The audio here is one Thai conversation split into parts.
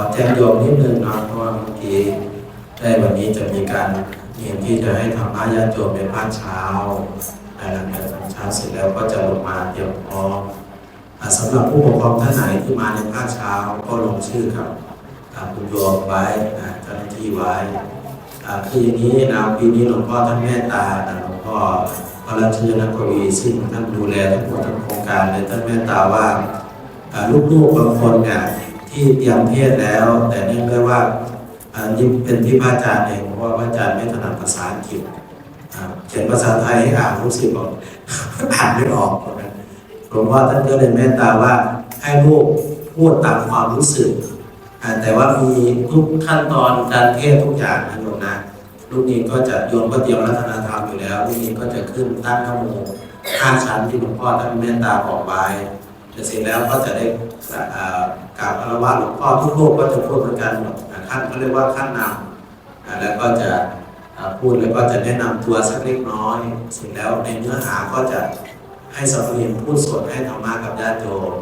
อแจ้งโยมนิดนึงนะเพราะว่าเมื่อกี้ได้วันนี้จะมีการเรียนที่จะให้ทำอาญาติโยมในภาคเช้าและหลังจากเช้าเสร็จแล้วก็จะลงมาเตรียมพร้อมสำหรับผู้ปกครองท่านไหนที่มาในภาคเช้าก็ลงชื่อกับคุณโยมไว้เจ้าหน้าที่ไว้คืออย่างนี้นะปีนี้หลวงพ่อท่านเมตตาหลวงพ่อพระราชยนกวีซึ่งท่านดูแลทั้งหมดทั้งโครงการเลยท่านเมตตาว่าอ่าลูกๆบางคนเนี่ย ที่เตรียมเพศแล้ว แต่เนื่องด้วยว่าอ่านี่เป็นที่พระอาจารย์เองเพราะว่าพระอาจารย์ไม่ถนัดภาษาอังกฤษเขียนภาษาไทยให้อ่านรู้สึกบอกอ่านไม่ออกนะหลวงพ่อท่านก็เลยเมตตาว่าให้ลูกพูดตามความรู้สึก แต่ว่ามีทุกขั้นตอนการเทศทุกอย่างนะโยมนะลูกนี้ก็จะโยมก็เตรียมรัตนธรรมอยู่แล้วลูกนี้ก็จะขึ้นตั้งขโมห้าชั้นที่หลวงพ่อท่านเมตตาบอกไว้ เสร็จแล้วก็จะได้อ่ากราบพรวะหลวงพ่อทุกโลกก็จะพูดเหมือนกันหมดอ่ขั้นเขาเรียกว่าขั้นนำแล้วก็จะพูดแล้วก็จะแนะนำตัวสักเล็กน้อยเสร็จแล้วในเนื้อหาก็จะให้สามเณรพูดสวดให้ธรรมะกับญาติโยม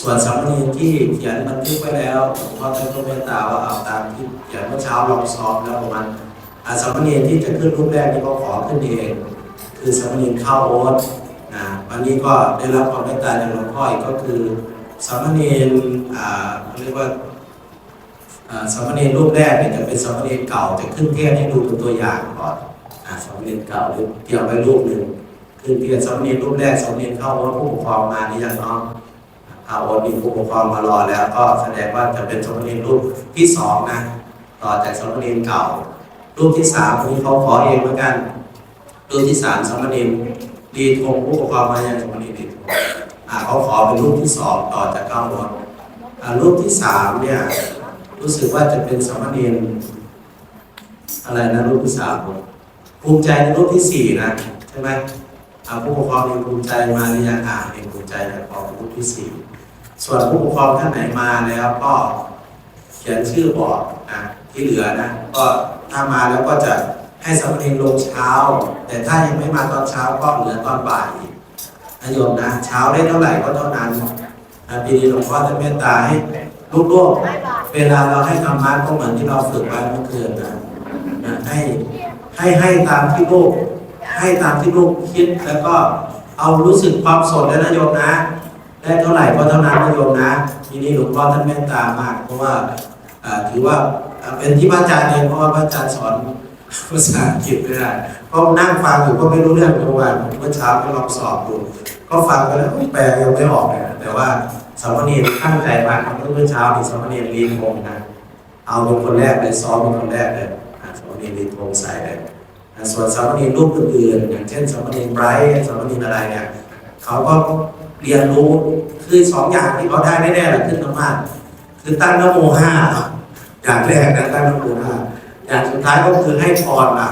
ส่วนสามเณรที่เขียนบันทึกไว้แล้วหลวงพ่อท่านก็เมตตาว่าเอาตามที่เขียนเมื่อเช้าลองซ้อมแล้วประมาณสามเณรที่จะขึ้นรูปแรกนี่ก็ขอขึ้นเอง คือสามเณรเข้าโอ๊ต อันนี้ก็ได้รับความเมตตาจากหลวงพ่ออีกก็คือสามเณรอ่าเขาเรียกว่าอ่าสามเณรรูปแรกเนี่ยจะเป็นสามเณรเก่าจะขึ้นเทศน์ให้ดูเป็นตัวอย่างก่อนอ่าสามเณรเก่าหรือเตรียมไว้รูปหนึ่งขึ้นเทศน์สามเณรรูปแรกสามเณรเข้าโอ๊ตผู้ปกครองมานี่ยังน้องเอาโอนมีผู้ปกครองมารอแล้ว ก็แสดงว่าจะเป็นสมณีรูปที่สองนะต่อจากสมณีเก่า รูปที่สามนี้เขาขอเองเหมือนกันรูปที่สามสมณี ดีทงผู้ปกครองมายังสมณีดีทงอ่าเขาขอเป็นรูปที่สองต่อจากเก้ารถอ่ารูปที่สามเนี่ยรู้สึกว่าจะเป็นสมณีอะไรนะรูปที่สามภูมิใจในรูปที่สี่นะใช่ไหมอาผู้ปกครองมีภูมิใจมาหรือยังอ่าเป็นภูมิใจแต่พอรูปที่สี่ส่วนผู้ปกครองท่านไหนมาแล้วก็เขียนชื่อบอกนะที่เหลือนะก็ถ้ามาแล้วก็จะ ให้สามเณรลงเช้า แต่ถ้ายังไม่มาตอนเช้าก็เหลือตอนบ่ายอีกนะโยมนะ เช้าได้เท่าไหร่ก็เท่านั้นอ่าปีนี้หลวงพ่อท่านเมตตาให้ลูกๆเวลาเราให้ธรรมะก็เหมือนที่เราฝึกไว้เมื่อคืนนะให้ให้ให้ตามที่ลูกให้ตามที่ลูกคิดแล้วก็เอารู้สึกความสดแล้วนะโยมนะได้เท่าไหร่ก็เท่านั้นนะโยมนะทีนี้หลวงพ่อท่านเมตตามาก เพราะว่าถือว่าอ่าเป็นที่พระอาจารย์เองเพราะว่าพระอาจารย์สอน ภาษาอังกฤษไม่ได้เพราะนั่งฟังอยู่ก็ไม่รู้เรื่องเมื่อวานเมื่อเช้าก็ลองสอบดู ก็ฟังไปแล้วแปลยังไม่ออกเลยแต่ว่าสามเณรตั้งใจมากครับเมื่อเช้าที่สามเณรรีนพงนะเอาเป็นคนแรกเลยซ้อมเป็นคนแรกเลยอ่าสามเณรรีนพงใส่เลยส่วนสามเณรรูปอื่นๆอย่างเช่นสามเณรไบรท์สามเณรอะไรเนี่ยเขาก็เรียนรู้คือสองอย่างที่เขาได้แน่ๆแหละขึ้นธรรมะคือตั้งนโมห้าอย่างแรกนะตั้งนโมห้า อย่างสุดท้ายก็คือให้พรมา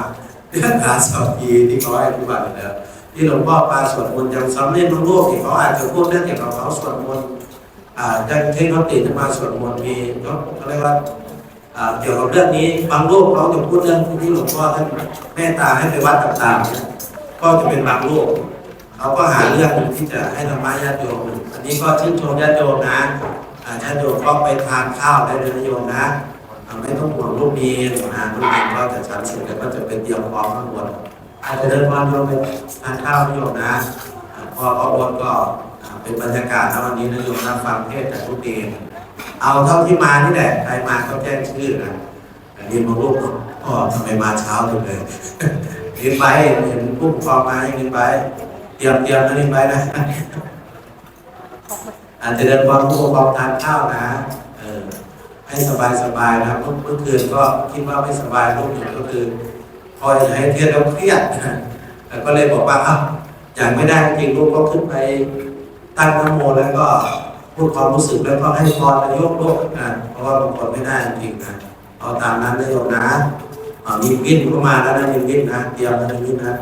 เรื่องการสอบทีที่เขาให้ปฏิบัติแล้วที่หลวงพ่อปาสวดมนต์ย่างสามเณรบางรูปที่เขาอาจจะพูดเรื่องเกี่ยวกับเขาสวดมนต์อ่าจะเช่นเขาตื่นขึ้นมาสวดมนต์มีเขาเรียกว่าเกี่ยวกับเรื่องนี้บางรูปเขาจะพูดเรื่องที่หลวงพ่อท่านเมตตาให้ไปวัดต่างๆ ก็จะเป็นบางรูปเขาก็หาเรื่องที่จะให้ธรรมะญาติโยมอันนี้ก็ชื่นชมญาติโยมนะญาติโยมก็ไปทานข้าวได้เลยนโยมนะ อ่าไม่ต้องห่วงลูกมีนะลูกมีก็จะฉันเสร็จแล้วก็จะไปเตรียมพร้อมข้างบนอาจจะเดินวันโยมไปทานข้าวนะโยมนะอ่าพอพอบนก็เป็นบรรยากาศนะวันนี้นะโยมนะฟังเทศน์จากทุกเดนเอาเท่าที่มานี่แหละใครมาก็แจ้งชื่อนะเรียนมาลูกพ่อทำไมมาเช้าจังเลยเรียนไปเห็นผู้ปกครองมาให้เรียนไปเตรียมเตรียมนะเรียนไปนะอาจจะเดินความผู้ปกครองทานข้าวนะ ให้สบายสบายนะเมื่อเมื่อคืนก็คิดว่าไม่สบายลูกหนึ่งก็คือ พอจะให้เทียนแล้วเครียดแล้วก็เลยบอกว่าอ้าวอย่างไม่ได้จริงลูกก็ขึ้นไปตั้งนโมแล้วก็พูดความรู้สึกแล้วก็ให้พรนายกโลกนะเพราะว่าบางคนไม่ได้จริงนะเอาตามนั้นนายกนะอ่ามีวิทย์ก็มาแล้วนะมีวิทย์นะเตรียมนะมีวิทย์นะ